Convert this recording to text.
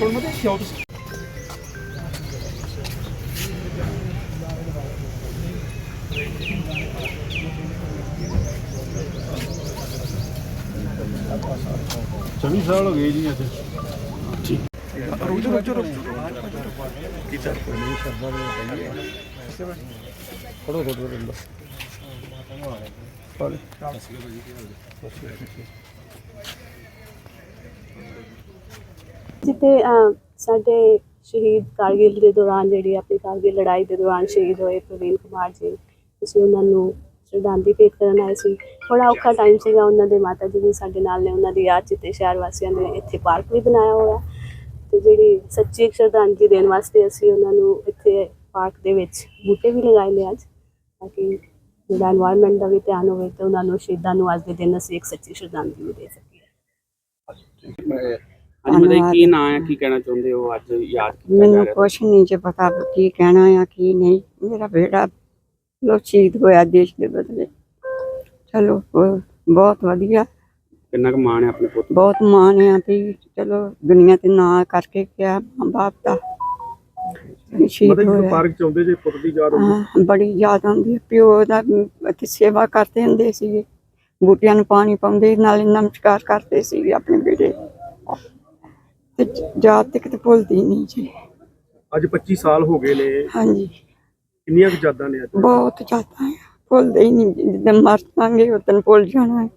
얼마나 귀여워. 점심 사러 예진이 하세요. 로저로 저로 기타 포메이션 말이야. 걸어 걸어 걸어. 빨리. ਜਿੱਥੇ ਸਾਡੇ ਸ਼ਹੀਦ ਕਾਰਗਿਲ ਦੇ ਦੌਰਾਨ ਜਿਹੜੀ ਆਪਣੀ ਕਾਰਗਿਲ ਲੜਾਈ ਦੇ ਦੌਰਾਨ ਸ਼ਹੀਦ ਹੋਏ ਪ੍ਰਵੀਨ ਕੁਮਾਰ ਜੀ, ਅਸੀਂ ਉਹਨਾਂ ਨੂੰ ਸ਼ਰਧਾਂਜਲੀ ਭੇਟ ਕਰਨ ਆਏ ਸੀ। ਬੜਾ ਔਖਾ ਟਾਈਮ ਸੀਗਾ ਉਹਨਾਂ ਦੇ ਮਾਤਾ ਜੀ ਵੀ ਸਾਡੇ ਨਾਲ ਨੇ, ਉਹਨਾਂ ਦੀ ਯਾਦ 'ਚ ਤੇ ਸ਼ਹਿਰ ਵਾਸੀਆਂ ਨੇ ਇੱਥੇ ਪਾਰਕ ਵੀ ਬਣਾਇਆ ਹੋਇਆ। ਤੇ ਜਿਹੜੀ ਸੱਚੀ ਸ਼ਰਧਾਂਜਲੀ ਦੇਣ ਵਾਸਤੇ ਅਸੀਂ ਉਹਨਾਂ ਨੂੰ ਇੱਥੇ ਪਾਰਕ ਦੇ ਵਿੱਚ ਬੂਟੇ ਵੀ ਲਗਾਏ ਨੇ ਅੱਜ, ਤਾਂ ਕਿ ਜਿਹੜਾ এনवायरमेंट ਦਾ ਵੀ ਧਿਆਨ ਹੋਵੇ ਤੇ ਉਹਨਾਂ ਨੂੰ ਸ਼ਹੀਦਾਂ ਨੂੰ ਅੱਜ ਦੇ ਦਿਨ ਅਸੀਂ ਇੱਕ ਸੱਚੀ ਸ਼ਰਧਾਂਜਲੀ ਦੇ ਸਕੀਏ। ਹਾਂਜੀ ਮਤਲਬ ਕੀ ਨਾਂ ਹੈ? ਕੀ ਕਹਿਣਾ ਚਾਹੁੰਦੇ ਹੋ ਅੱਜ ਯਾਦ ਕੀਤਾ ਜਾ ਮੈਨੂੰ ਰਿਹਾ ਕੁਛ ਨਹੀਂ ਜੇ ਪਤਾ ਕੀ ਕਹਿਣਾ ਆ ਕੀ ਨਹੀਂ। ਮੇਰਾ ਬੇਟਾ ਲੋ ਸ਼ਹੀਦ ਹੋਇਆ ਦੇਸ਼ ਦੇ ਬਦਲੇ। ਚਲੋ ਉਹ ਬਹੁਤ ਵਧੀਆ। ਕਿੰਨਾ ਕੁ ਮਾਣ ਹੈ ਆਪਣੇ ਪੁੱਤ ਬਹੁਤ ਮਾਣ ਆ ਵੀ ਚਲੋ ਦੁਨੀਆ ਤੇ ਨਾਂ ਕਰਕੇ ਗਿਆ ਮਾਂ ਬਾਪ ਦਾ ਸ਼ਹੀਦ ਮਤਲਬ ਜਦੋਂ ਹੋਇਆ। ਪਾਰਕ ਚ ਆਉਂਦੇ ਜੇ ਪੁੱਤ ਦੀ ਯਾਦ ਆਉਂਦੀ? ਹਾਂ, ਬੜੀ ਯਾਦ ਆਉਂਦੀ ਹੈ ਪਿਓ ਦਾ ਸੇਵਾ ਕਰਦੇ ਹੁੰਦੇ ਸੀਗੇ। ਬੂਟਿਆਂ ਨੂੰ ਪਾਣੀ ਪਾਉਂਦੇ ਨਾਲੇ ਨਮਸਕਾਰ ਕਰਦੇ ਸੀਗੇ ਆਪਣੇ ਬੇਟੇ। ਤੇ ਯਾਦ ਤੱਕ ਤੇ ਭੁੱਲਦੀ ਨਹੀਂ ਜੀ। ਅੱਜ 25 ਸਾਲ ਹੋ ਗਏ ਨੇ। ਹਾਂਜੀ। ਕਿੰਨੀਆਂ ਕੁ ਯਾਦਾਂ ਨੇ ਅੱਜ? ਬਹੁਤ ਜ਼ਿਆਦਾ ਹੈ ਭੁੱਲਦੇ ਹੀ ਨਹੀਂ। ਜਿੱਦਾਂ ਮਰ ਜਾਵਾਂਗੇ ਉਦੋਂ ਭੁੱਲ ਜਾਣਾ ਹੈ।